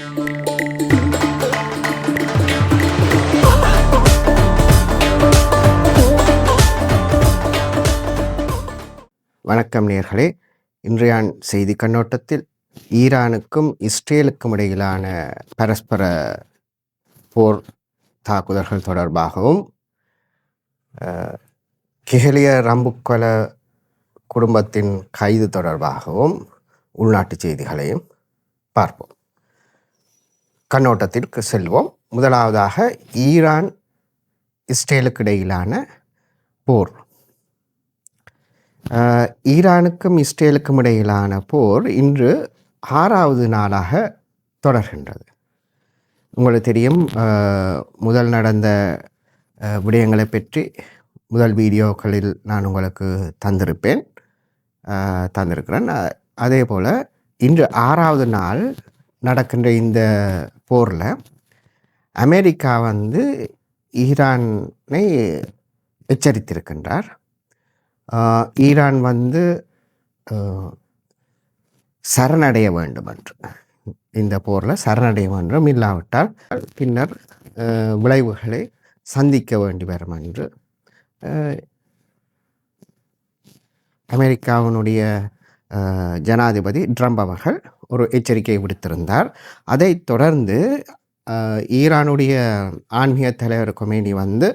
வணக்கம் நேர்களே. இன்றைய செய்தி கண்ணோட்டத்தில் ஈரானுக்கும் இஸ்ரேலுக்கும் இடையிலான பரஸ்பர போர் தாக்குதல்கள் தொடர்பாகவும் கெஹலிய ரம்புக்கொல குடும்பத்தின் கைது தொடர்பாகவும் உள்நாட்டு செய்திகளையும் பார்ப்போம். கண்ணோட்டத்திற்கு செல்வோம். முதலாவதாக ஈரான் இஸ்ரேலுக்கு இடையிலான போர். ஈரானுக்கும் இஸ்ரேலுக்கும் இடையிலான போர் இன்று ஆறாவது நாளாக தொடர்கின்றது. உங்களுக்கு தெரியும் முதல் நடந்த விடயங்களை பற்றி முதல் வீடியோக்களில் நான் உங்களுக்கு தந்திருப்பேன். தந்திருக்கிறேன். அதே போல் இன்று ஆறாவது நாள் நடக்கின்ற இந்த போரில் அமெரிக்கா வந்து ஈரானை எச்சரித்திருக்கின்றார். ஈரான் வந்து சரணடைய வேண்டும் என்று இந்த போரில் சரணடைய வேண்டும் இல்லாவிட்டால் பின்னர் விளைவுகளை சந்திக்க வேண்டி வரும் என்று அமெரிக்காவினுடைய ஜனாதிபதி ட்ரம்ப் அவர்கள் ஒரு எச்சரிக்கை விடுத்திருந்தார். அதைத் தொடர்ந்து ஈரானுடைய ஆன்மீக தலைவர் கொமேனி வந்து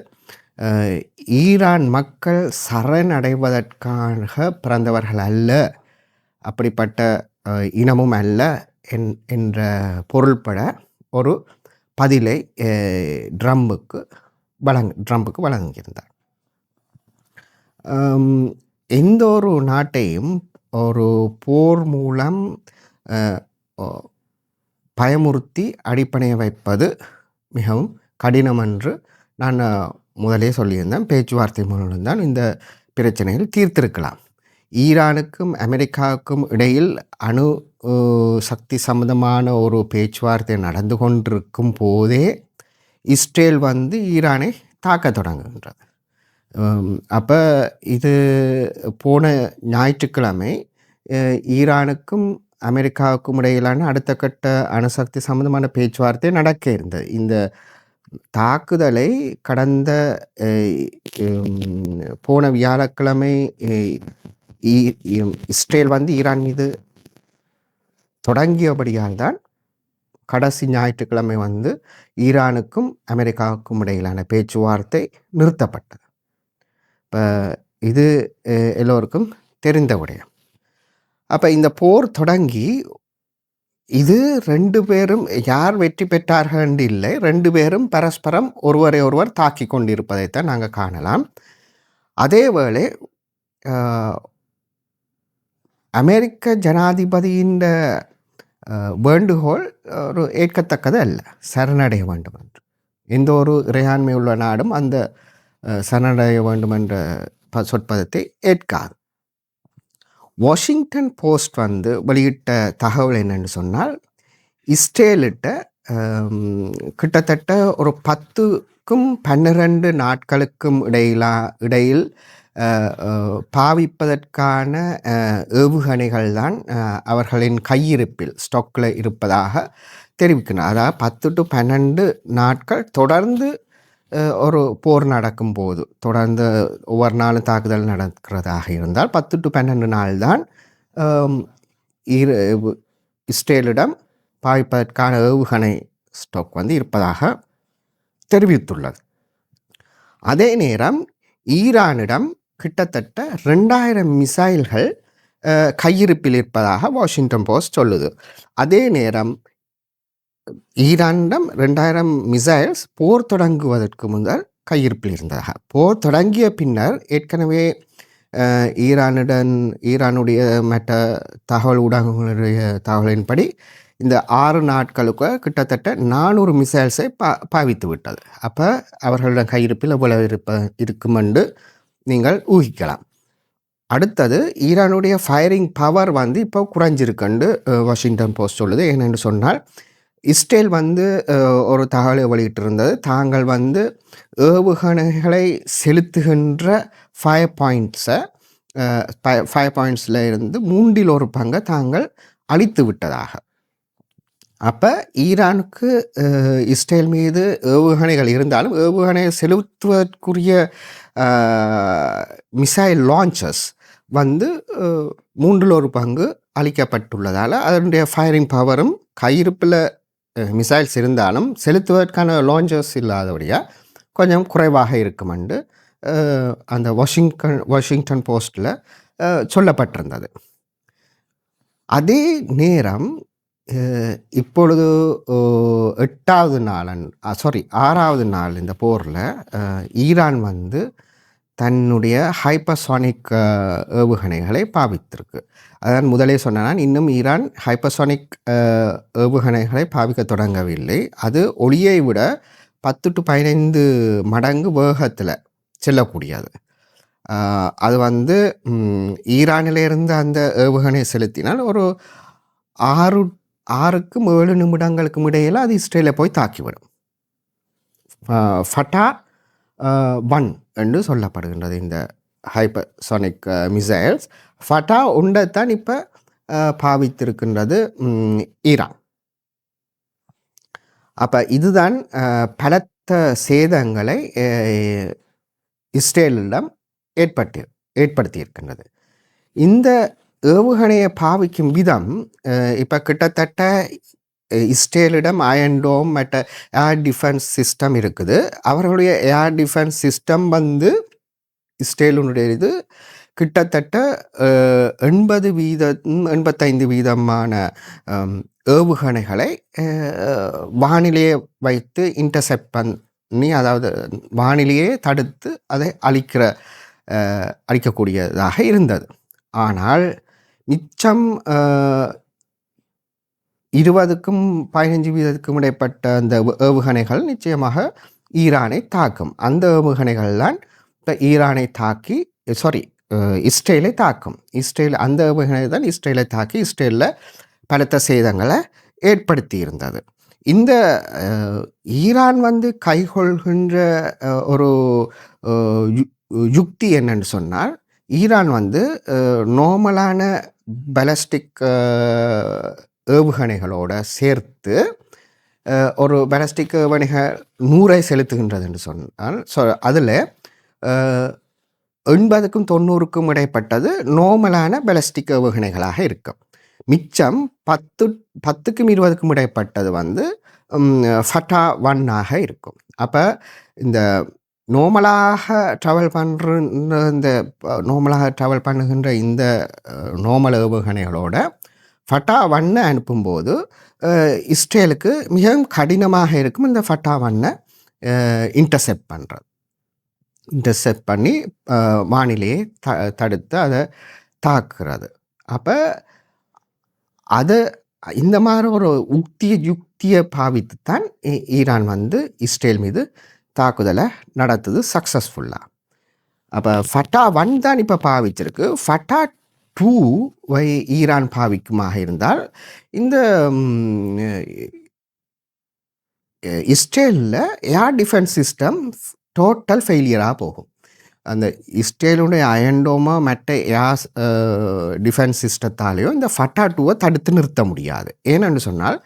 ஈரான் மக்கள் சரணடைவதற்காக பிறந்தவர்கள் அல்ல அப்படிப்பட்ட இனமும் அல்ல என் என்ற பொருள்பட ஒரு பதிலை ட்ரம்புக்கு வழங்க ட்ரம்புக்கு வழங்கியிருந்தார். எந்த ஒரு நாட்டையும் ஒரு போர் மூலம் பயமுறுத்தி அடிப்பணைய வைப்பது மிகவும் கடினம் என்று நான் முதலே சொல்லியிருந்தேன். பேச்சுவார்த்தை மூலம் தான் இந்த பிரச்சனைகள் தீர்த்திருக்கலாம். ஈரானுக்கும் அமெரிக்காவுக்கும் இடையில் அணு சக்தி சம்பந்தமான ஒரு பேச்சுவார்த்தை நடந்து கொண்டிருக்கும் போதே இஸ்ரேல் வந்து ஈரானை தாக்க தொடங்குகின்றது. அப்போ இது போன ஞாயிற்றுக்கிழமை ஈரானுக்கும் அமெரிக்காவுக்கும் இடையிலான அடுத்த கட்ட அணுசக்தி சம்பந்தமான பேச்சுவார்த்தை நடக்க இருந்தது. இந்த தாக்குதலை கடந்த போன வியாழக்கிழமை இஸ்ரேல் வந்து ஈரான் மீது தொடங்கியபடியால் தான் கடைசி ஞாயிற்றுக்கிழமை வந்து ஈரானுக்கும் அமெரிக்காவுக்கும் இடையிலான பேச்சுவார்த்தை நிறுத்தப்பட்டது. இப்போ இது எல்லோருக்கும் தெரிந்த விடயம். அப்போ இந்த போர் தொடங்கி இது ரெண்டு பேரும் யார் வெற்றி பெற்றார்கள் என்று இல்லை ரெண்டு பேரும் பரஸ்பரம் ஒருவரை ஒருவர் தாக்கி கொண்டிருப்பதைத்தான் நாங்கள் காணலாம். அதேவேளை அமெரிக்க ஜனாதிபதியின் வேண்டுகோள் ஒரு ஏற்கத்தக்கது அல்ல சரணடைய வேண்டும் என்று எந்த ஒரு இறையாண்மை உள்ள நாடும் அந்த சரணடைய வேண்டும் என்ற சொற்பதத்தை ஏற்காது. வாஷிங்டன் போஸ்ட் வந்து வெளியிட்ட தகவல் என்னென்னு சொன்னால் இஸ்ரேலிட்ட கிட்டத்தட்ட ஒரு பத்துக்கும் பன்னிரண்டு நாட்களுக்கும் இடையிலா இடையில் பாவிப்பதற்கான ஏவுகணைகள் தான் அவர்களின் கையிருப்பில் ஸ்டாக்கில் இருப்பதாக தெரிவிக்கணும் அதாவது பத்து டு பன்னெண்டு நாட்கள் தொடர்ந்து ஒரு போர் நடக்கும்போது தொடர்ந்து ஒவ்வொரு நாளும் தாக்குதல் நடக்கிறதாக இருந்தால் பத்து டு பன்னெண்டு நாள் தான் இஸ்ரேலிடம் பாய்ப்பதற்கான ஏவுகணை ஸ்டாக் வந்து இருப்பதாக தெரிவித்துள்ளது. அதே நேரம் ஈரானிடம் கிட்டத்தட்ட ரெண்டாயிரம் மிசைல்கள் கையிருப்பில் இருப்பதாக வாஷிங்டன் போஸ்ட் சொல்லுது. அதே நேரம் ஈரானிடம் ரெண்டாயிரம் மிசைல்ஸ் போர் தொடங்குவதற்கு முதல் கையிருப்பில் இருந்ததாக போர் தொடங்கிய பின்னர் ஏற்கனவே ஈரானுடன் ஈரானுடைய மற்ற தகவல் ஊடகங்களுடைய தகவலின்படி இந்த ஆறு நாட்களுக்கு கிட்டத்தட்ட நானூறு மிசைல்ஸை பா பாவித்து விட்டது. அப்போ அவர்களிடம் கையிருப்பில் எவ்வளவு இருப்ப இருக்குமென்று நீங்கள் ஊகிக்கலாம். அடுத்தது ஈரானுடைய ஃபயரிங் பவர் வந்து இப்போ குறைஞ்சிருக்குன்னு வாஷிங்டன் போஸ்ட் சொல்லுது. ஏனென்று சொன்னால் இஸ்ரேல் வந்து ஒரு தகவலை வெளியிட்டிருந்தது. தாங்கள் வந்து ஏவுகணைகளை செலுத்துகின்ற ஃபயர் பாயிண்ட்ஸை ஃபயர் பாயிண்ட்ஸில் இருந்து மூன்றில் ஒரு பங்கை தாங்கள் அழித்து விட்டதாக. அப்போ ஈரானுக்கு இஸ்ரேல் மீது ஏவுகணைகள் இருந்தாலும் ஏவுகணையை செலுத்துவதற்குரிய மிசைல் லான்ச்சஸ் வந்து மூன்றில் ஒரு பங்கு அளிக்கப்பட்டுள்ளதால் அதனுடைய ஃபயரிங் பவரும் கையிருப்பில் மிசைல்ஸ் இருந்தாலும் செலுத்துவதற்கான லான்ச்சஸ் இல்லாதபடியாக கொஞ்சம் குறைவாக இருக்குமெண்டு அந்த வாஷிங்டன் வாஷிங்டன் போஸ்ட்டில் சொல்லப்பட்டிருந்தது. அதே நேரம் இப்பொழுது எட்டாவது நாளன் சாரி ஆறாவது நாள் இந்த போரில் ஈரான் வந்து தன்னுடைய ஹைப்பர்சானிக் ஏவுகணைகளை பாவித்திருக்கு. அதான் முதலே சொன்னேன் இன்னும் ஈரான் ஹைப்பர்சானிக் ஏவுகணைகளை பாவிக்க தொடங்கவில்லை. அது ஒளியை விட பத்து டு பதினைந்து மடங்கு வேகத்தில் செல்லக்கூடியது. அது வந்து ஈரானிலிருந்து அந்த ஏவுகணை செலுத்தினால் ஒரு ஆறு ஆறுக்கும் ஏழு நிமிடங்களுக்கும் இடையில் அது இஸ்ரேலை போய் தாக்கிவிடும். ஃபட்டா ஒன் என்று சொல்லப்படுகின்றது இந்த ஹைப்பர்சானிக் மிசைல்ஸ் ஃபட்டா ஒன்றைத்தான் இப்போ பாவித்திருக்கின்றது ஈரான். அப்போ இதுதான் பலத்த சேதங்களை இஸ்ரேலிடம் ஏற்பட்டு ஏற்படுத்தியிருக்கின்றது. இந்த ஏவுகணையை பாவிக்கும் விதம் இப்போ கிட்டத்தட்ட இஸ்ரேலிடம் அயன்டோம் மற்ற ஏர் டிஃபென்ஸ் சிஸ்டம் இருக்குது. அவர்களுடைய ஏர் டிஃபென்ஸ் சிஸ்டம் வந்து இஸ்ரேலினுடைய இது கிட்டத்தட்ட எண்பது வீதம் எண்பத்தைந்து வீதமான ஏவுகணைகளை வானிலையை வானிலையே வைத்து இன்டர்செப்ட் பண்ணி அதாவது வானிலையே தடுத்து அதை அழிக்கிற அழிக்கக்கூடியதாக இருந்தது. ஆனால் மிச்சம் இருபதுக்கும் பதினஞ்சு வீதத்துக்கும் இடைப்பட்ட அந்த ஏவுகணைகள் நிச்சயமாக ஈரானை தாக்கும். அந்த ஏவுகணைகள் தான் இப்போ ஈரானை தாக்கி சாரி இஸ்ரேலை தாக்கும். இஸ்ரேல் அந்த ஏவுகணை தான் இஸ்ரேலை தாக்கி இஸ்ரேலில் பலத்த சேதங்களை ஏற்படுத்தி இருந்தது இந்த ஈரான் வந்து கைகொள்கின்ற ஒரு யுக்தி என்னன்னு சொன்னால் ஈரான் வந்து நார்மலான பலஸ்டிக் ஏவுகணைகளோடு சேர்த்து ஒரு பேலஸ்டிக் ஏவுகணைகள் நூறை செலுத்துகின்றது என்று சொன்னால் ஸோ அதில் எண்பதுக்கும் தொண்ணூறுக்கும் இடைப்பட்டது நோமலான பெலஸ்டிக் ஏவுகணைகளாக இருக்கும். மிச்சம் பத்து பத்துக்கும் இருபதுக்கும் இடைப்பட்டது வந்து ஃபட்டா ஒன்னாக இருக்கும். அப்போ இந்த நோமலாக ட்ராவல் பண்ணுற இந்த நோமலாக ட்ராவல் பண்ணுகின்ற இந்த நோமல் ஏவுகணைகளோட ஃபட்டா ஒன்னை அனுப்பும்போது இஸ்ரேலுக்கு மிகவும் கடினமாக இருக்கும் இந்த ஃபட்டா வண்ணை இன்டர்செப்ட் பண்ணுறது இன்டர்செப்ட் பண்ணி வானிலையை த தடுத்து அதை தாக்குறது. அப்போ அதை இந்த மாதிரி ஒரு உக்திய யுக்தியை பாவித்து தான் ஈரான் வந்து இஸ்ரேல் மீது தாக்குதலை நடத்துது சக்ஸஸ்ஃபுல்லாக அப்போ ஃபட்டா ஒன் தான் இப்போ பாவிச்சிருக்கு. ஃபட்டா டூ வை ஈரான் பாவிக்குமாக இருந்தால் இந்த இஸ்ரேலில் ஏர் டிஃபென்ஸ் சிஸ்டம் டோட்டல் ஃபெயிலியராக போகும். அந்த இஸ்ரேலுடைய அயன்டோமா மற்ற ஏர் டிஃபென்ஸ் சிஸ்டத்தாலேயும் இந்த ஃபட்டா டூவை தடுத்து நிறுத்த முடியாது. ஏன்னு சொன்னால்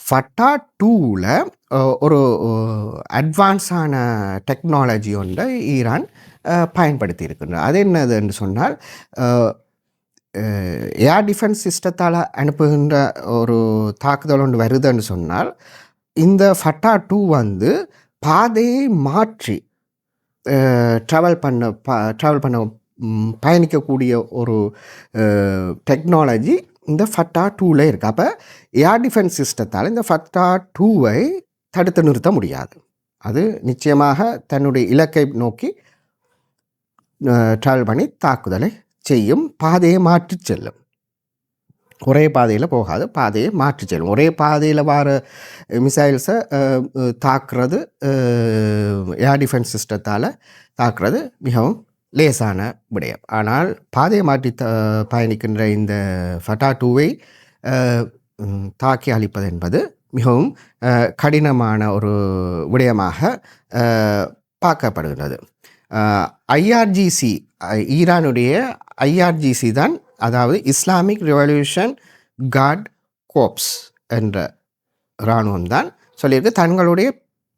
ஃபட்டா டூவில் ஒரு அட்வான்ஸான டெக்னாலஜி ஒன்றை ஈரான் பயன்படுத்தி இருக்கின்றது அது என்னதுன்னு சொன்னால் ஏர் டிஃபென்ஸ் சிஸ்டத்தால் அனுப்புகின்ற ஒரு தாக்குதல் ஒன்று வருதுன்னு சொன்னால் இந்த ஃபட்டா டூ வந்து பாதையை மாற்றி ட்ராவல் பண்ண ட்ராவல் பண்ண பயணிக்கக்கூடிய ஒரு டெக்னாலஜி இந்த ஃபட்டா டூவில் இருக்குது அப்போ ஏர் டிஃபென்ஸ் சிஸ்டத்தால் இந்த ஃபட்டா டூவை தடுத்து நிறுத்த முடியாது அது நிச்சயமாக தன்னுடைய இலக்கை நோக்கி ட்ராவல் பண்ணி தாக்குதலை செய்யும் பாதையை மாற்றி செல்லும். ஒரே பாதையில் போகாது பாதையை மாற்றி செல்லும். ஒரே பாதையில் வர மிசைல்ஸை தாக்குறது ஏர் டிஃபென்ஸ் சிஸ்டத்தால் தாக்குறது மிகவும் லேசான விடயம். ஆனால் பாதையை மாற்றி த பயணிக்கின்ற இந்த ஃபட்டா டூவை தாக்கி அழிப்பது என்பது மிகவும் கடினமான ஒரு விடயமாக பார்க்கப்படுகின்றது. பார்க்கப்படுகிறது ஐஆர்ஜிசி ஈரானுடைய ஐஆர்ஜிசி தான் அதாவது இஸ்லாமிக் ரெவல்யூஷன் காட் கோப்ஸ் என்ற இராணுவம் தான். சொல்லியிருக்கு தங்களுடைய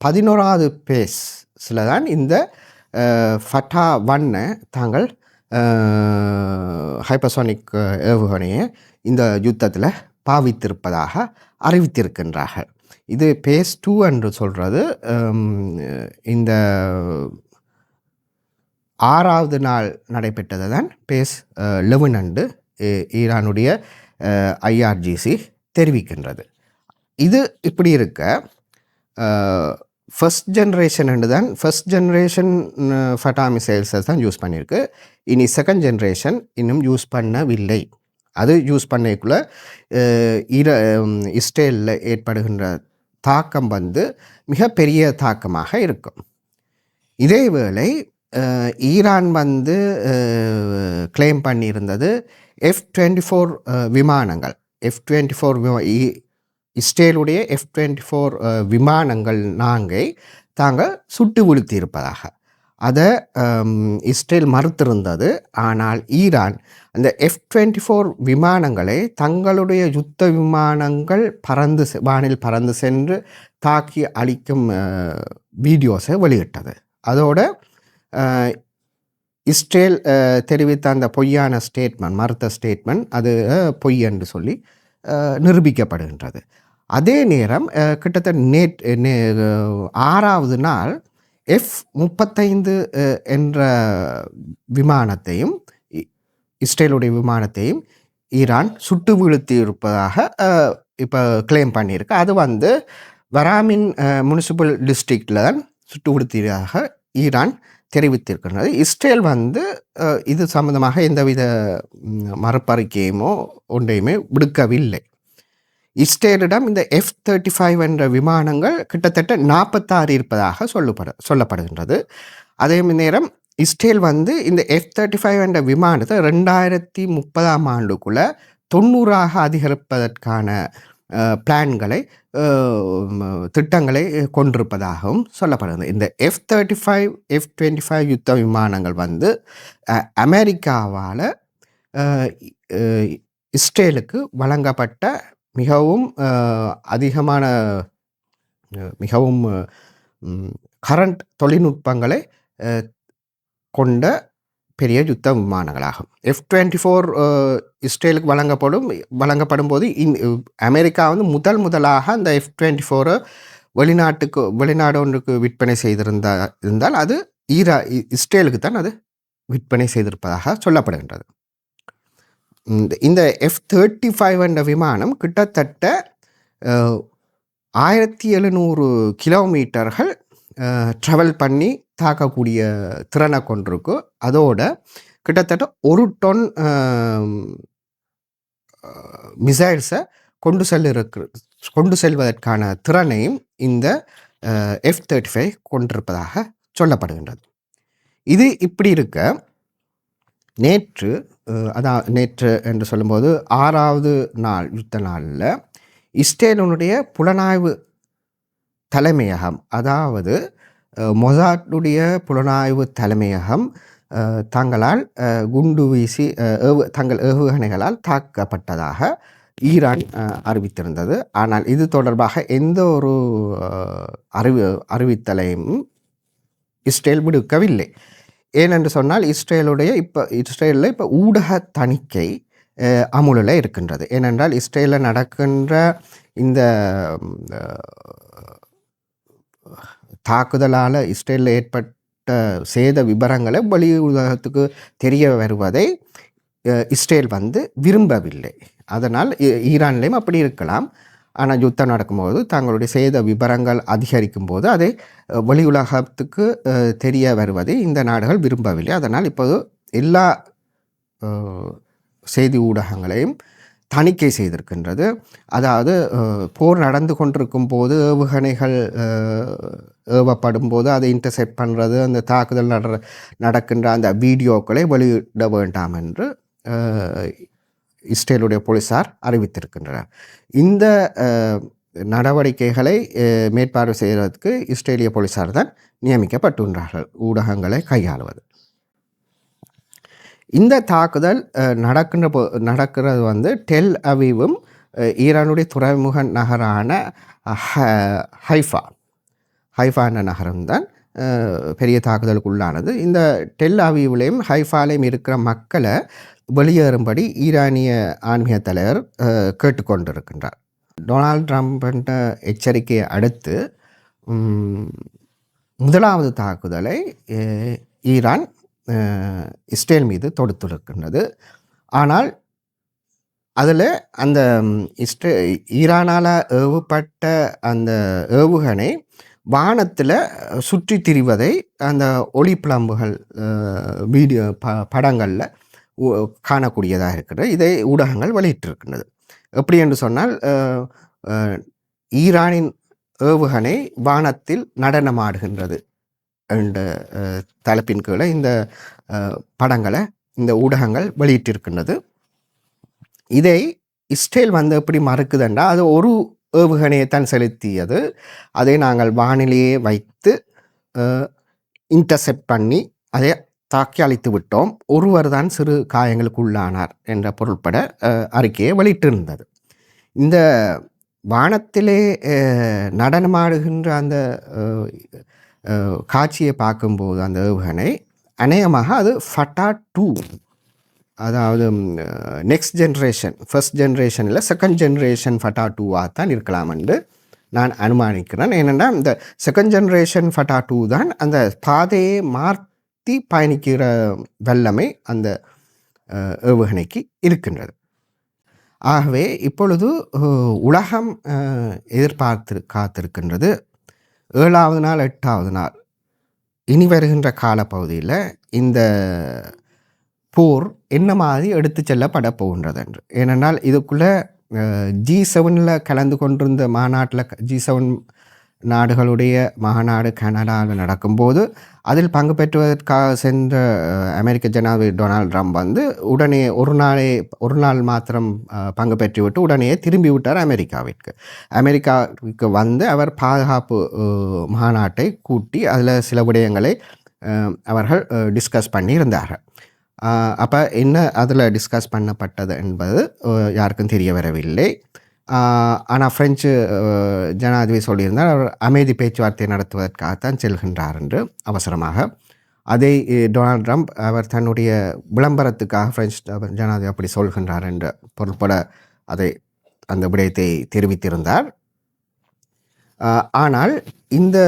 பதினோராவது பேஸில் தான் இந்த ஃபட்டா ஒன்னை தாங்கள் ஹைப்பர்சோனிக் ஏவுகணையை இந்த யுத்தத்தில் பாவித்திருப்பதாக அறிவித்திருக்கின்றார்கள். இது பேஸ் டூ என்று சொல்கிறது இந்த ஆறாவது நாள் நடைபெற்றது தான் பேஸ் லெவன் அண்டு ஈரானுடைய ஐஆர்ஜிசி தெரிவிக்கின்றது. இது இப்படி இருக்க ஃபஸ்ட் ஜென்ரேஷன் தான் ஃபஸ்ட் ஜென்ரேஷன் ஃபட்டா மிசைல்ஸை தான் யூஸ் பண்ணியிருக்கு. இனி செகண்ட் ஜென்ரேஷன் இன்னும் யூஸ் பண்ணவில்லை. அது யூஸ் பண்ணக்குள்ளே ஈர இஸ்ரேலில் ஏற்படுகின்ற தாக்கம் வந்து மிகப்பெரிய தாக்கமாக இருக்கும். இதேவேளை ஈரான் வந்து கிளைம் பண்ணியிருந்தது எஃப் டுவெண்ட்டி ஃபோர் விமானங்கள். எஃப் டுவெண்ட்டி ஃபோர் விமா இஸ்ரேலுடைய எஃப் டுவெண்ட்டி ஃபோர் விமானங்கள் நாங்கை தாங்கள் சுட்டு வீழ்த்தி இருப்பதாக அதை இஸ்ரேல் மறுத்திருந்தது. ஆனால் ஈரான் அந்த எஃப் டுவெண்ட்டி ஃபோர் விமானங்களை தங்களுடைய யுத்த விமானங்கள் பறந்து வானில் பறந்து சென்று தாக்கி அழிக்கும் வீடியோஸை வெளியிட்டது. அதோட இஸ்ரேல் தெரிவித்த அந்த பொய்யான ஸ்டேட்மெண்ட் மறுத்த ஸ்டேட்மெண்ட் அது பொய் என்று சொல்லி நிரூபிக்கப்படுகின்றது. அதே நேரம் கிட்டத்தட்ட நேட் ஆறாவது நாள் எஃப் முப்பத்தைந்து என்ற விமானத்தையும் இஸ்ரேலுடைய விமானத்தையும் ஈரான் சுட்டு வீழ்த்தி இருப்பதாக இப்போ கிளைம் பண்ணியிருக்கு. அது வந்து வராமின் முனிசிபல் டிஸ்ட்ரிக்டில் தான் சுட்டு வீழ்த்தியதாக ஈரான் தெரிவித்திருக்கின்றது இஸ்ரேல் வந்து இது சம்பந்தமாக எந்தவித மறுப்பறிக்கையுமோ ஒன்றையுமே விடுக்கவில்லை. இஸ்ரேலிடம் இந்த எஃப் தேர்ட்டி ஃபைவ் என்ற விமானங்கள் கிட்டத்தட்ட நாற்பத்தாறு இருப்பதாக சொல்லப்பட சொல்லப்படுகின்றது. அதே நேரம் இஸ்ரேல் வந்து இந்த எஃப் தேர்ட்டி ஃபைவ் என்ற விமானத்தை ரெண்டாயிரத்தி முப்பதாம் ஆண்டுக்குள்ளே தொண்ணூறாக அதிகரிப்பதற்கான பிளான்களை திட்டங்களை கொண்டிருப்பதாகவும் சொல்லப்படுகிறது. இந்த F thirty five F twenty five யுத்த விமானங்கள் வந்து அமெரிக்காவால் இஸ்ரேலுக்கு வழங்கப்பட்ட மிகவும் அதிகமான மிகவும் கரண்ட் தொழில்நுட்பங்களை கொண்ட பெரிய யுத்த விமானங்களாகும். எஃப் டுவெண்ட்டி ஃபோர் இஸ்ரேலுக்கு வழங்கப்படும் வழங்கப்படும் போது இன் அமெரிக்கா வந்து முதல் முதலாக அந்த எஃப் டுவெண்ட்டி ஃபோரை வெளிநாட்டுக்கு வெளிநாடு ஒன்றுக்கு விற்பனை செய்திருந்தா இருந்தால் அது ஈரா இஸ்ரேலுக்கு தான் அது விற்பனை செய்திருப்பதாக சொல்லப்படுகின்றது. இந்த எஃப் தேர்ட்டி ஃபைவ் என்ற விமானம் கிட்டத்தட்ட ஆயிரத்தி எழுநூறு கிலோமீட்டர்கள் ட்ராவல் பண்ணி தாக்கக்கூடிய திறனை கொண்டிருக்கு அதோட கிட்டத்தட்ட ஒரு டொன் மிசைல்ஸை கொண்டு செல்ல கொண்டு செல்வதற்கான திறனையும் இந்த எஃப் தேர்ட்டி ஃபைவ் கொண்டிருப்பதாக சொல்லப்படுகின்றது. இது இப்படி இருக்க நேற்று அதான் நேற்று என்று சொல்லும்போது ஆறாவது நாள் யுத்த நாளில் இஸ்ரேலுடைய புலனாய்வு தலைமையகம் அதாவது மொசாட்டுடைய புலனாய்வு தலைமையகம் தங்களால் குண்டு வீசி ஏவு தங்கள் ஏவுகணைகளால் தாக்கப்பட்டதாக ஈரான் அறிவித்திருந்தது. ஆனால் இது தொடர்பாக எந்த ஒரு அறிவு அறிவித்தலையும் இஸ்ரேல் விடுக்கவில்லை. ஏனென்று சொன்னால் இஸ்ரேலுடைய இப்போ இஸ்ரேலில் இப்போ ஊடக தணிக்கை அமுலில் இருக்கின்றது. ஏனென்றால் இஸ்ரேலில் நடக்கின்ற இந்த தாக்குதலால் இஸ்ரேலில் ஏற்பட்ட சேத விபரங்களை வெளி உலகத்துக்கு தெரிய வருவதை இஸ்ரேல் வந்து விரும்பவில்லை. அதனால் ஈரான்லேயும் அப்படி இருக்கலாம். ஆனால் யுத்தம் நடக்கும்போது தங்களுடைய சேத விபரங்கள் அதிகரிக்கும் போது அதை வெளி உலகத்துக்கு தெரிய வருவதை இந்த நாடுகள் விரும்பவில்லை. அதனால் இப்போது எல்லா செய்தி ஊடகங்களையும் தணிக்கை செய்திருக்கின்றது. அதாவது போர் நடந்து கொண்டிருக்கும் போது ஏவுகணைகள் ஏவப்படும் போது அதை இன்டர்செப்ட் பண்ணுறது அந்த தாக்குதல் நட நடக்கின்ற அந்த வீடியோக்களை வெளியிட வேண்டாம் என்று இஸ்ரேலுடைய போலீஸார் அறிவித்திருக்கின்றனர். இந்த நடவடிக்கைகளை மேற்பார்வை செய்கிறதுக்கு இஸ்ரேலிய போலீஸார் தான் நியமிக்கப்பட்டுள்ளார்கள். ஊடகங்களை கையாளுவது. இந்த தாக்குதல் நடக்கின்ற போ நடக்கிறது வந்து டெல் அவிவும் ஈரானுடைய துறைமுக நகரான ஹ- ஹைஃபா. ஹைஃபா என்ற நகரம்தான் பெரிய தாக்குதலுக்கு உள்ளானது இந்த டெல் அவிவிலையும் ஹைஃபாலையும் இருக்கிற மக்களை வெளியேறும்படி ஈரானிய ஆன்மீக தலைவர் கேட்டுக்கொண்டிருக்கின்றார். டொனால்ட் ட்ரம்ப் என்ற எச்சரிக்கையை அடுத்து முதலாவது தாக்குதலை ஈரான் இஸ்ரேல் மீது தொடுத்திருக்கின்றது ஆனால் அதில் அந்த இஸ்ரே ஈரானால் ஏவுப்பட்ட அந்த ஏவுகணை வானத்தில் சுற்றி திரிவதை அந்த ஒளிப்பிளம்புகள் வீடியோ ப படங்களில் காணக்கூடியதாக இருக்கிறது இதை ஊடகங்கள் வெளியிட்டிருக்கின்றது. எப்படி என்று சொன்னால் ஈரானின் ஏவுகணை வானத்தில் நடனமாடுகின்றது. என்ற தலைப்பின் கீழே இந்த படங்களை இந்த ஊடகங்கள் வெளியிட்டிருக்கின்றது. இதை இஸ்ரேல் வந்து எப்படி மறுக்குதுண்டா? அது ஒரு ஏவுகணையைத்தான் செலுத்தியது. அதை நாங்கள் வானிலையே வைத்து இன்டர்செப்ட் பண்ணி அதை தாக்கி அழித்து விட்டோம். ஒருவர் தான் சிறு காயங்களுக்கு உள்ளானார் என்ற பொருள்பட அறிக்கையை வெளியிட்டிருந்தது. இந்த வானத்திலே நடனமாடுகின்ற அந்த காட்சியை பார்க்கும்போது அந்த ஏவுகணை அநேகமாக அது ஃபட்டா டூ அதாவது நெக்ஸ்ட் ஜென்ரேஷன் ஃபர்ஸ்ட் ஜென்ரேஷனில் செகண்ட் ஜென்ரேஷன் ஃபட்டா டூவாக தான் இருக்கலாம் என்று நான் அனுமானிக்கிறேன். ஏனென்னா இந்த செகண்ட் ஜென்ரேஷன் ஃபட்டா டூ தான் அந்த பாதையை மாற்றி பயணிக்கிற வல்லமை அந்த ஏவுகணைக்கு இருக்கின்றது. ஆகவே இப்பொழுது உலகம் எதிர்பார்த்து காத்திருக்கின்றது. ஏழாவது நாள் எட்டாவது நாள். இனி வருகின்ற காலப்பகுதியில் இந்த போர் என்ன மாதிரி எடுத்து செல்லப்பட போகின்றது என்று ஏனென்றால் இதுக்குள்ளே ஜி செவனில் கலந்து கொண்டிருந்த மாநாட்டில் ஜி செவன் நாடுகளுடைய மாநாடு கனடாவில் நடக்கும்போது அதில் பங்கு பெற்றுவதற்காக சென்ற அமெரிக்க ஜனாதிபதி டொனால்ட் ட்ரம்ப் வந்து உடனே ஒரு நாளே ஒரு நாள் மாத்திரம் பங்கு பெற்றுவிட்டு உடனே திரும்பி விட்டார் அமெரிக்காவிற்கு. அமெரிக்காவுக்கு வந்து அவர் பாதுகாப்பு மாநாட்டை கூட்டி அதில் சில விடயங்களை அவர்கள் டிஸ்கஸ் பண்ணியிருந்தார்கள். அப்போ என்ன அதில் டிஸ்கஸ் பண்ணப்பட்டது என்பது யாருக்கும் தெரிய வரவில்லை. ஆனால் ஃப்ரெஞ்சு ஜனாதிபதி சொல்லியிருந்தார் அவர் அமைதி பேச்சுவார்த்தை நடத்துவதற்காகத்தான் செல்கின்றார் என்று அவசரமாக. அதை டொனால்ட் ட்ரம்ப் அவர் தன்னுடைய விளம்பரத்துக்காக பிரெஞ்சு ஜனாதிபதி அப்படி சொல்கின்றார் என்று பொருள்பட அதை அந்த விடயத்தை தெரிவித்திருந்தார். ஆனால் இந்த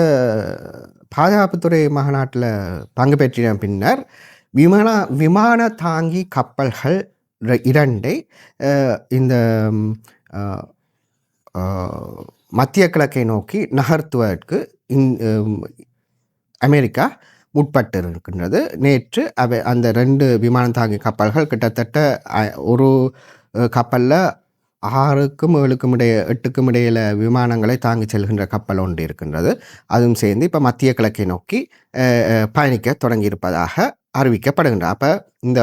பாதுகாப்புத்துறை மாநாட்டில் பங்கு பெற்றின பின்னர் விமான விமான தாங்கி கப்பல்கள் இரண்டை இந்த மத்திய கிழக்கை நோக்கி நகர்த்துவதற்கு இந்- அமெரிக்கா முற்பட்டு இருக்கின்றது நேற்று அவை அந்த ரெண்டு விமானம் தாங்கி கப்பல்கள் கிட்டத்தட்ட ஒரு கப்பலில் ஆறுக்கும் ஏழுக்கும் இடையே எட்டுக்கும் இடையில விமானங்களை தாங்கி செல்கின்ற கப்பல் ஒன்று இருக்கின்றது. அதுவும் சேர்ந்து இப்போ மத்திய கிழக்கை நோக்கி பயணிக்க தொடங்கியிருப்பதாக அறிவிக்கப்படுகின்றது அப்போ இந்த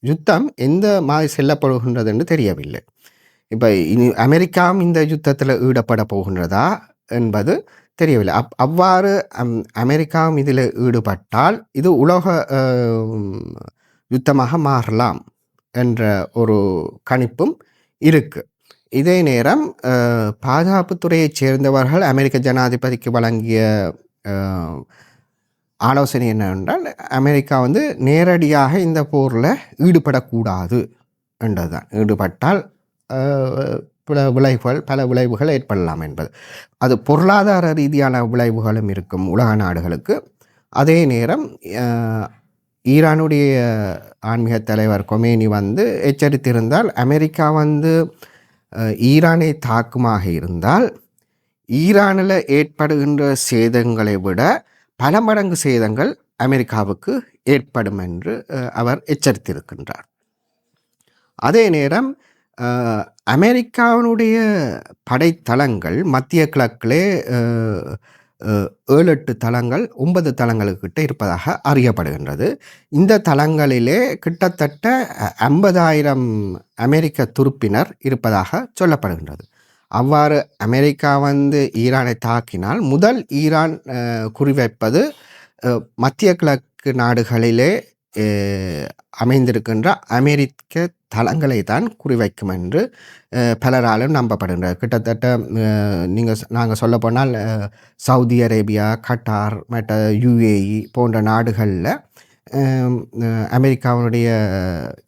யுத்தம் எந்த மாதிரி செல்லப்படுகின்றது என்று தெரியவில்லை. இப்போ இனி அமெரிக்காவும் இந்த யுத்தத்தில் ஈடுபட போகின்றதா என்பது தெரியவில்லை. அப் அவ்வாறு அம், அமெரிக்காவும் இதில் ஈடுபட்டால் இது உலக யுத்தமாக மாறலாம் என்ற ஒரு கணிப்பும் இருக்குது இதே நேரம் பாதுகாப்புத்துறையைச் சேர்ந்தவர்கள் அமெரிக்க ஜனாதிபதிக்கு வழங்கிய ஆலோசனை என்னவென்றால் அமெரிக்கா வந்து நேரடியாக இந்த போரில் ஈடுபடக்கூடாது என்றதுதான். ஈடுபட்டால் விளைவுகள் பல விளைவுகள் ஏற்படலாம் என்பது. அது பொருளாதார ரீதியான விளைவுகளும் இருக்கும் உலக நாடுகளுக்கு. அதே நேரம் ஈரானுடைய ஆன்மீக தலைவர் கொமேனி வந்து எச்சரித்திருந்தால் அமெரிக்கா வந்து ஈரானை தாக்குமாக இருந்தால் ஈரானில் ஏற்படுகின்ற சேதங்களை விட பல மடங்கு சேதங்கள் அமெரிக்காவுக்கு ஏற்படும் என்று அவர் எச்சரித்திருக்கின்றார். அதே நேரம் அமெரிக்காவினுடைய படைத்தளங்கள் மத்திய கிழக்கிலே ஏழு எட்டு தளங்கள் ஒன்பது தளங்களுக்கிட்ட இருப்பதாக அறியப்படுகின்றது. இந்த தளங்களிலே கிட்டத்தட்ட ஐம்பதாயிரம் அமெரிக்க துருப்பினர் இருப்பதாக சொல்லப்படுகின்றது. அவ்வாறு அமெரிக்கா வந்து ஈரானை தாக்கினால் முதல் ஈரான் குறிவைப்பது மத்திய கிழக்கு நாடுகளிலே அமைந்திருக்கின்ற அமெரிக்க தளங்களை தான் குறிவைக்கும் என்று பலராலும் நம்பப்படுகின்றது கிட்டத்தட்ட நீங்கள் நாங்கள் சொல்ல போனால் சவுதி அரேபியா கட்டார் மற்ற யுஏஇ போன்ற நாடுகளில் அமெரிக்காவினுடைய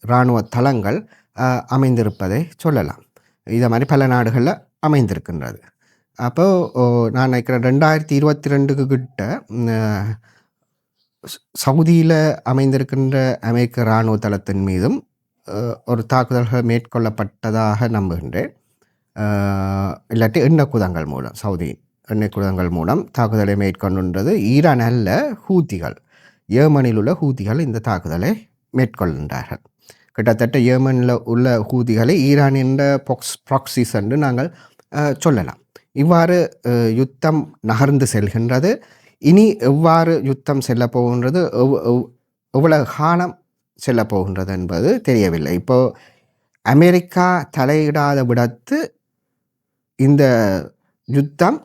இராணுவ தளங்கள் அமைந்திருப்பதை சொல்லலாம். இதை மாதிரி பல நாடுகளில் அமைந்திருக்கின்றது. அப்போது நான் நினைக்கிறேன் ரெண்டாயிரத்தி இருபத்தி ரெண்டுக்கு கிட்ட சவுதியில் அமைந்திருக்கின்ற அமெரிக்க இராணுவ தளத்தின் மீதும் ஒரு தாக்குதல்கள் மேற்கொள்ளப்பட்டதாக நம்புகின்றேன். இல்லாட்டி எண்ணெய் குதங்கள் மூலம் சவுதி எண்ணெய் குதங்கள் மூலம் தாக்குதலை மேற்கொண்டுன்றது ஈரான் அல்ல ஹூத்திகள். ஏமனில் உள்ள ஹூத்திகள் இந்த தாக்குதலை மேற்கொள்கின்றார்கள். கிட்டத்தட்ட ஏமனில் உள்ள ஹூதிகளை ஈரான் என்ற பொக்ஸ் ப்ராக்சிஸ் என்று நாங்கள் சொல்லலாம். இவ்வாறு யுத்தம் நகர்ந்து செல்கின்றது. இனி எவ்வாறு யுத்தம் செல்ல போகின்றது? எவ்வளவு காலம் செல்ல போகின்றது என்பது தெரியவில்லை. இப்போ அமெரிக்கா தலையிடாத விடத்து இந்த யுத்தம்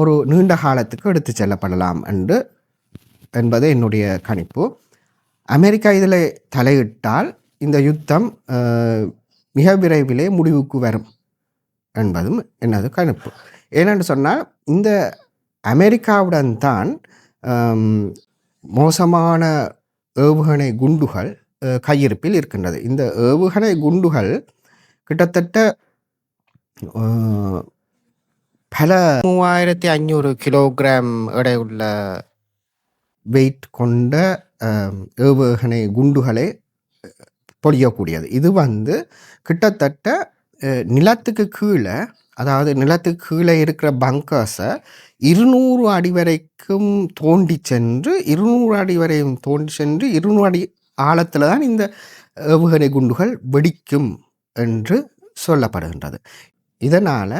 ஒரு நீண்ட காலத்துக்கு எடுத்து செல்லப்படலாம் என்று என்பது என்னுடைய கணிப்பு. அமெரிக்கா இதில் தலையிட்டால் இந்த யுத்தம் மிக விரைவிலே முடிவுக்கு வரும் என்பதும் எனது கணிப்பு. ஏனென்று சொன்னால் இந்த அமெரிக்காவுடன் தான் மோசமான ஏவுகணை குண்டுகள் கையிருப்பில் இருக்கின்றது. இந்த ஏவுகணை குண்டுகள் கிட்டத்தட்ட பல மூவாயிரத்தி ஐநூறு கிலோகிராம் எடையுள்ள வெயிட் கொண்ட ஏவுகணை குண்டுகளை பொழியக்கூடியது. இது வந்து கிட்டத்தட்ட நிலத்துக்கு கீழே அதாவது நிலத்துக்கு கீழே இருக்கிற பங்கர்ஸை இருநூறு அடி வரைக்கும் தோண்டி சென்று இருநூறு அடி வரையும் தோண்டி சென்று இருநூறு அடி ஆழத்தில் தான் இந்த ஏவுகணை குண்டுகள் வெடிக்கும் என்று சொல்லப்படுகின்றது. இதனால்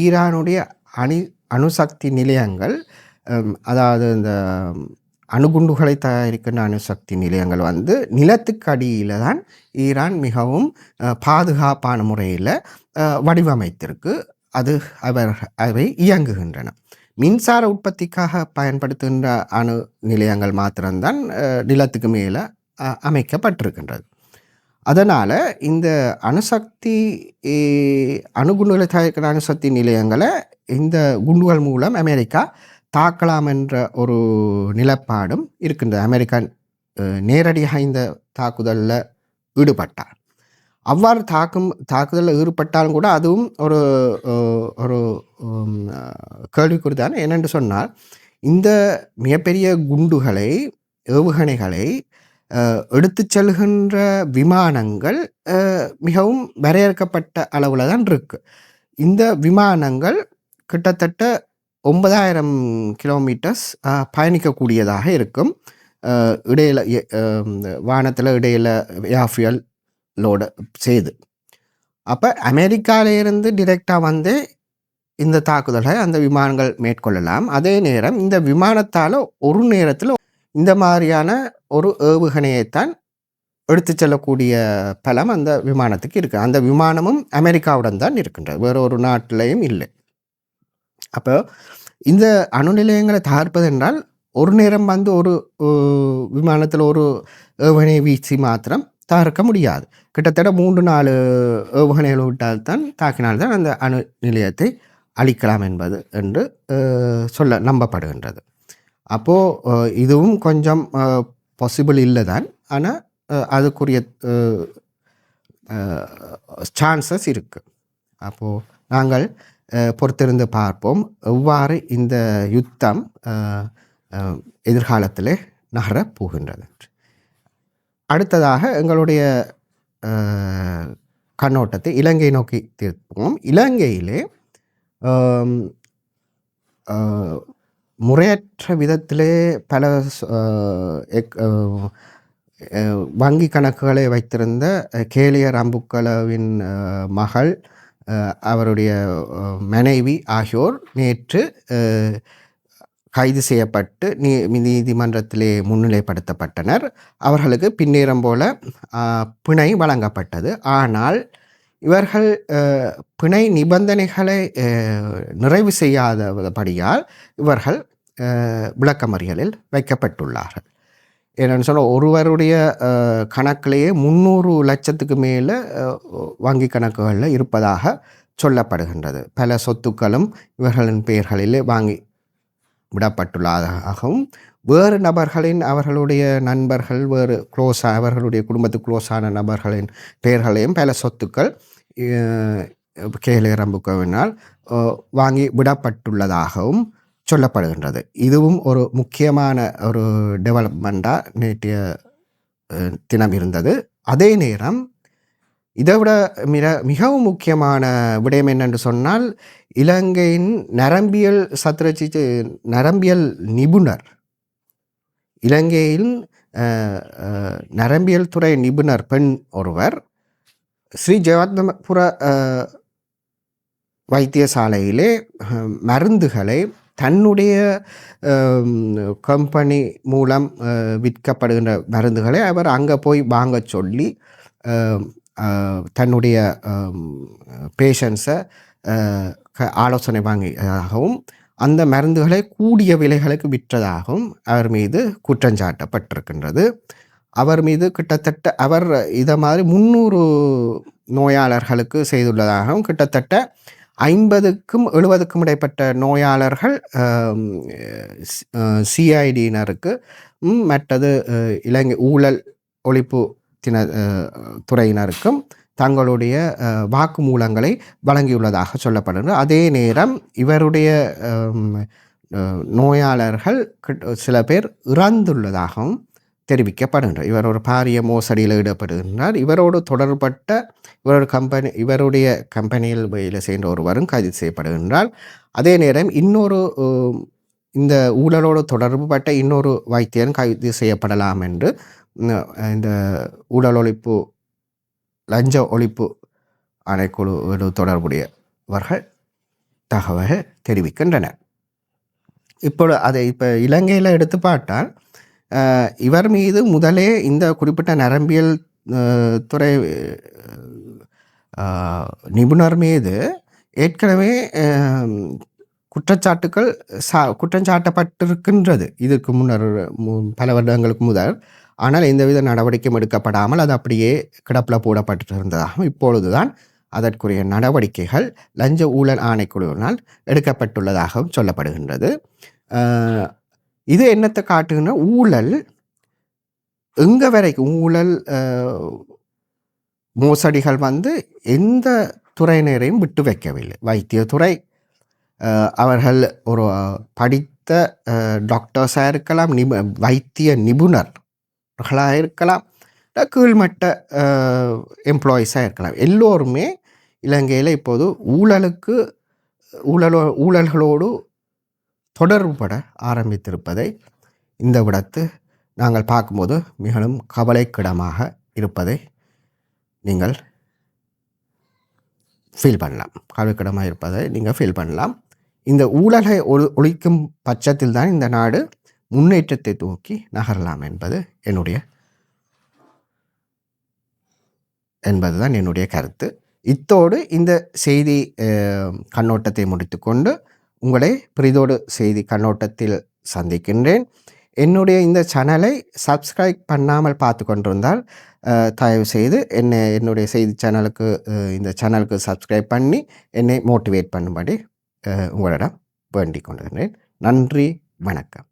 ஈரானுடைய அணி அணுசக்தி நிலையங்கள் அதாவது இந்த அணுகுண்டுகளை தயாரிக்கின்ற அணுசக்தி நிலையங்கள் வந்து நிலத்துக்கு அடியில் தான் ஈரான் மிகவும் பாதுகாப்பான முறையில் வடிவமைத்திருக்கு. அது அவர் அவை இயங்குகின்றன. மின்சார உற்பத்திக்காக பயன்படுத்துகின்ற அணு நிலையங்கள் மாத்திரம்தான் நிலத்துக்கு மேலே அமைக்கப்பட்டிருக்கின்றது. அதனால் இந்த அணுசக்தி அணுகுண்டுகளை தயாரிக்கிற அணுசக்தி நிலையங்களை இந்த குண்டுகள் மூலம் அமெரிக்கா தாக்கலாம் என்ற ஒரு நிலப்பாடும் இருக்கின்றது. அமெரிக்கன் நேரடியாக இந்த தாக்குதலில் ஈடுபட்டார். அவ்வாறு தாக்கும் தாக்குதலில் ஈடுபட்டாலும் கூட அதுவும் ஒரு ஒரு கேள்விக்குறிதான். என்னென்று சொன்னால் இந்த மிகப்பெரிய குண்டுகளை ஏவுகணைகளை எடுத்து செல்கின்ற விமானங்கள் மிகவும் வரையறுக்கப்பட்ட அளவில் தான் இருக்குது இந்த விமானங்கள் கிட்டத்தட்ட ஒன்பதாயிரம் கிலோமீட்டர்ஸ் பயணிக்கக்கூடியதாக இருக்கும். இடையில வானத்தில் இடையில ஏர்ஃபியல் லோடு செய்து. அப்போ அமெரிக்காவிலிருந்து டிரெக்டாக வந்து இந்த தாக்குதலை அந்த விமானங்கள் மேற்கொள்ளலாம். அதே நேரம் இந்த விமானத்தால் ஒரு நேரத்தில் இந்த மாதிரியான ஒரு ஏவுகணையைத்தான் எடுத்து செல்லக்கூடிய பலம் அந்த விமானத்துக்கு இருக்குது அந்த விமானமும் அமெரிக்காவுடன் தான் இருக்கின்றது. வேற ஒரு நாட்டிலையும் இல்லை. அப்போ இந்த அணு நிலையங்களை தகர்ப்பது என்றால் ஒரு நேரம் வந்து ஒரு விமானத்தில் ஒரு ஏவுகணை வீச்சு மாத்திரம் தகர்க்க முடியாது. கிட்டத்தட்ட மூன்று நாலு ஏவுகணைகளை விட்டால் தான் தாக்கினால்தான் அந்த அணு நிலையத்தை அழிக்கலாம் என்பது என்று சொல்ல நம்பப்படுகின்றது. அப்போது இதுவும் கொஞ்சம் பாசிபிள் இல்லை தான். ஆனால் அதுக்குரிய சான்சஸ் இருக்குது அப்போது நாங்கள் பொறுத்திருந்து பார்ப்போம். எவ்வாறு இந்த யுத்தம் எதிர்காலத்தில் நகரப் போகின்றது அடுத்ததாக எங்களுடைய கண்ணோட்டத்தை இலங்கை நோக்கி திருப்போம் இலங்கையிலே முறையற்ற விதத்திலே பல எக்- வங்கி கணக்குகளை வைத்திருந்த கேலியர் அம்புக்கலவின் மகள் அவருடைய மனைவி ஆகியோர் நேற்று கைது செய்யப்பட்டு நீ நீதிமன்றத்திலே முன்னிலைப்படுத்தப்பட்டனர். அவர்களுக்கு பின்னேறம் போல பிணை வழங்கப்பட்டது. ஆனால் இவர்கள் பிணை நிபந்தனைகளை நிறைவு செய்யாதபடியால் இவர்கள் விளக்கமறியலில் வைக்கப்பட்டுள்ளார்கள். என்னென்னு சொன்னால் ஒருவருடைய கணக்கிலேயே முந்நூறு லட்சத்துக்கு மேலே வங்கி கணக்குகளில் இருப்பதாக சொல்லப்படுகின்றது. பல சொத்துக்களும் இவர்களின் பெயர்களிலே வாங்கி விடப்பட்டுள்ளதாகவும் வேறு நபர்களின் அவர்களுடைய நண்பர்கள் வேறு க்ளோஸ் அவர்களுடைய குடும்பத்துக்கு க்ளோஸான நபர்களின் பெயர்களையும் பல சொத்துக்கள் கேலு வாங்கி விடப்பட்டுள்ளதாகவும் சொல்லப்படுகின்றது. இதுவும் ஒரு முக்கியமான ஒரு டெவலப்மெண்ட்டாக நேற்றைய தினம் இருந்தது. அதே நேரம் இதை விட மிக மிகவும் முக்கியமான விடயம் என்னென்று சொன்னால் இலங்கையின் நரம்பியல் சத்திரச்சி நரம்பியல் நிபுணர் இலங்கையின் நரம்பியல் துறை நிபுணர் பெண் ஒருவர் ஸ்ரீ ஜெகத்னபுர வைத்தியசாலையிலே மருந்துகளை தன்னுடைய கம்பெனி மூலம் விற்கப்படுகின்ற மருந்துகளை அவர் அங்கே போய் வாங்க சொல்லி தன்னுடைய பேஷண்ட்ஸை ஆலோசனை வாங்கியதாகவும் அந்த மருந்துகளை கூடிய விலைகளுக்கு விற்றதாகவும் அவர் மீது குற்றஞ்சாட்டப்பட்டிருக்கின்றது அவர் மீது கிட்டத்தட்ட அவர் இதை மாதிரி முந்நூறு நோயாளர்களுக்கு செய்துள்ளதாகவும் கிட்டத்தட்ட ஐம்பதுக்கும் எழுபதுக்கும் இடைப்பட்ட நோயாளர்கள் சிஐடியினருக்கு மற்றது இலங்கை ஊழல் ஒழிப்பு தின துறையினருக்கும் தங்களுடைய வாக்குமூலங்களை வழங்கியுள்ளதாக சொல்லப்படுகிறது. அதே நேரம் இவருடைய நோயாளர்கள் சில பேர் இறந்துள்ளதாகவும் தெரிவிக்கப்படுகின்றது இவர் ஒரு பாரிய மோசடியில் ஈடுபடுகின்றார் இவரோடு தொடர்பட்ட இவரோட கம்பெனி இவருடைய கம்பெனியில் வேலை செய்கின்ற ஒருவரும் கைது செய்யப்படுகின்றார். அதே நேரம் இன்னொரு இந்த ஊழலோடு தொடர்புபட்ட இன்னொரு வைத்தியன் கைது செய்யப்படலாம் என்று இந்த ஊழல் ஒழிப்பு லஞ்ச ஒழிப்பு ஆணைக்குழு தொடர்புடையவர்கள் தகவல் தெரிவிக்கின்றனர். இப்பொழுது அதை இப்போ இலங்கையில் எடுத்து பார்த்தால் இவர் மீது முதலே இந்த குறிப்பிட்ட நரம்பியல் துறை நிபுணர் மீது ஏற்கனவே குற்றச்சாட்டுக்கள் சா குற்றஞ்சாட்டப்பட்டிருக்கின்றது. இதற்கு முன்னர் பல வருடங்களுக்கு முதல். ஆனால் எந்தவித நடவடிக்கையும் எடுக்கப்படாமல் அது அப்படியே கிடப்பில் போடப்பட்டிருந்ததாகவும் இப்பொழுதுதான் அதற்குரிய நடவடிக்கைகள் லஞ்ச ஊழல் ஆணைக்குழுவினால் எடுக்கப்பட்டுள்ளதாகவும் சொல்லப்படுகின்றது. இது என்னத்தை காட்டுகின்ற ஊழல். எங்கே வரைக்கும் ஊழல் மோசடிகள் வந்து எந்த துறையினரையும் விட்டு வைக்கவில்லை. வைத்தியத்துறை அவர்கள் ஒரு படித்த டாக்டர்ஸாக இருக்கலாம் நிபு வைத்திய நிபுணர்களாக இருக்கலாம் கீழ்மட்ட எம்ப்ளாயீஸாக இருக்கலாம். எல்லோருமே இலங்கையில் இப்போது ஊழலுக்கு ஊழலோ ஊழல்களோடு தொடர்புபட ஆரம்பித்திருப்பதை இந்த விடத்து நாங்கள் பார்க்கும்போது மிகவும் கவலைக்கிடமாக இருப்பதை நீங்கள் ஃபீல் பண்ணலாம். கவலைக்கிடமாக இருப்பதை நீங்கள் ஃபீல் பண்ணலாம். இந்த ஊழலை ஒழி ஒழிக்கும் பட்சத்தில் தான் இந்த நாடு முன்னேற்றத்தை தூக்கி நகரலாம் என்பது என்னுடைய என்பது தான் என்னுடைய கருத்து. இத்தோடு இந்த செய்தி கண்ணோட்டத்தை முடித்துக்கொண்டு உங்களை பிரிதோடு செய்தி கண்ணோட்டத்தில் சந்திக்கின்றேன். என்னுடைய இந்த சேனலை சப்ஸ்கிரைப் பண்ணாமல் பார்த்து கொண்டிருந்தால் அஹ், தயவு செய்து என்னை என்னுடைய செய்தி சேனலுக்கு இந்த சேனலுக்கு சப்ஸ்கிரைப் பண்ணி என்னை மோட்டிவேட் பண்ணும்படி உங்களிடம் வேண்டிக் கொள்கிறேன் நன்றி வணக்கம்.